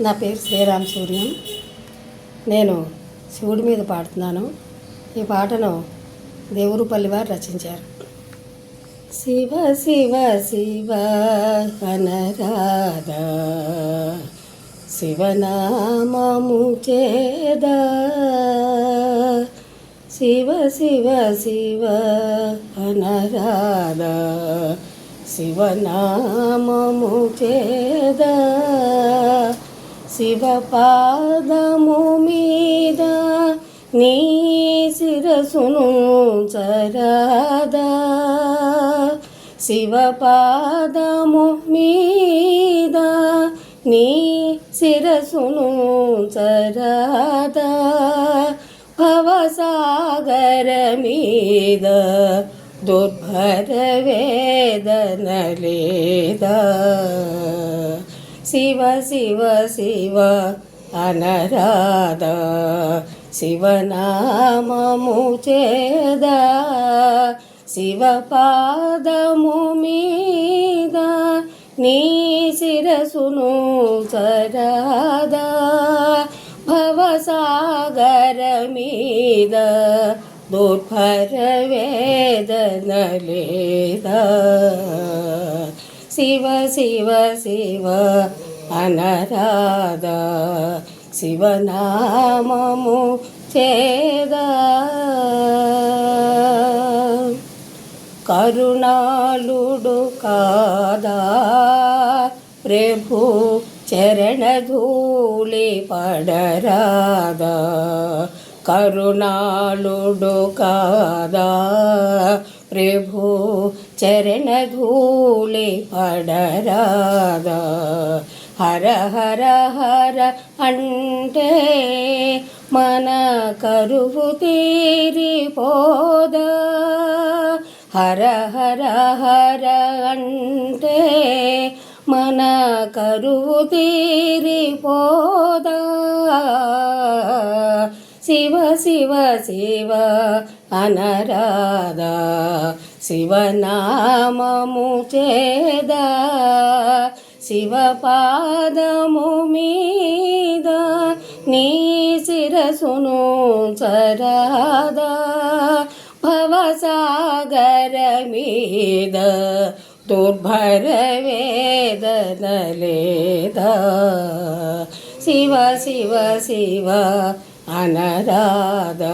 నా పేరు శ్రీరామ్ సూర్యం. నేను శివుడి మీద పాడుతున్నాను. ఈ పాటను దేవురుపల్లి వారు రచించారు. శివ శివ శివ అనరాధ శివనామము చేదా. శివ శివ శివ అనరాధ శివనామము చేదా. శివపాదము మీద నీ శిరసును చరాదా. శివపాదము మీద నీ శిరసును చరాదా. భవసాగర మీద దుర్భర వేదన లేదా. శివ శివ శివ అనరాధ శివనామము చేదా శివపాదము మీద నీ శిరసును చరాదా భవసాగర మీద దుర్భర వేదన లేదా. శివ శివ శివ అనరాధ శివనామము చేదా కరుణాలుడు కాదా ప్రభు చరణధూళి పడరాదా కరుణాలుడు కాదా ప్రభు చరణధూళి పడరాదా హర హర హర అంటే మన కరువు తీరిపోదా? హర హర హర అంటే మన కరువు తీరిపోదా? శివ శివ శివ అనరాధ శివనామము చేదా? శివపాదము మీద నీ శిరసును చరాదా. భవసాగర మీద దుర్భర వేదన లేదా. శివ శివ శివ అనరాధ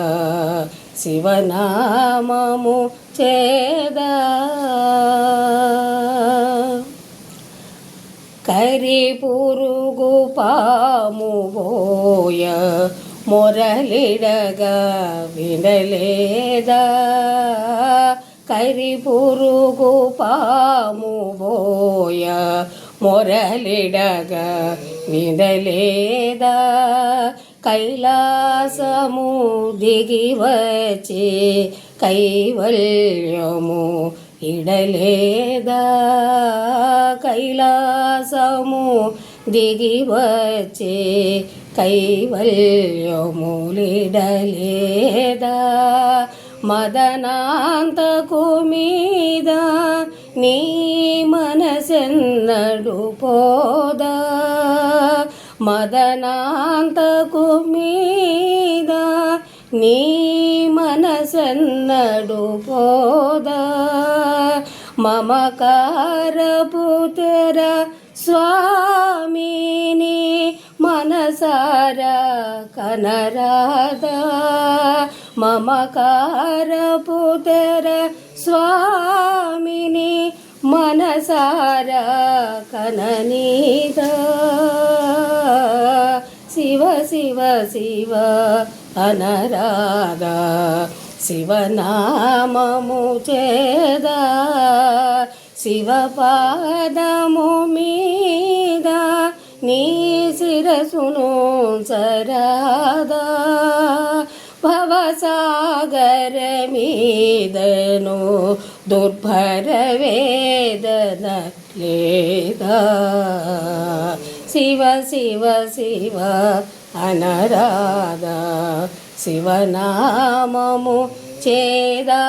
శివనామము చేదా. హరి పురుగు పాము బోయ మొరలిడగా వినలేదా కరి పురుగు పాము బోయ మొరలిడగా వినలేదా కైలాసము దిగి వచ్చి కైవల్యము ఇడలేదా కైలాసము దిగి వచ్చే కైవల్యములిడలేదా మదనాంతకు మీద నీ మనసెన్నడు పోదా మదనాంతకు మీద నీ మనసన్నడు పోదా మమకారపుతర స్వామిని మనసార కనరాదా. మమకారపుతర స్వామిని మనసార కననీద. శివ శివ శివ అనరాధ శివనామము చేదా. శివపాదము మీద. నీ శిరసును చరాదా భవసాగర మీదను దుర్భర వేదన లేదా. శివ శివ శివ అనరాధ శివనామము చేదా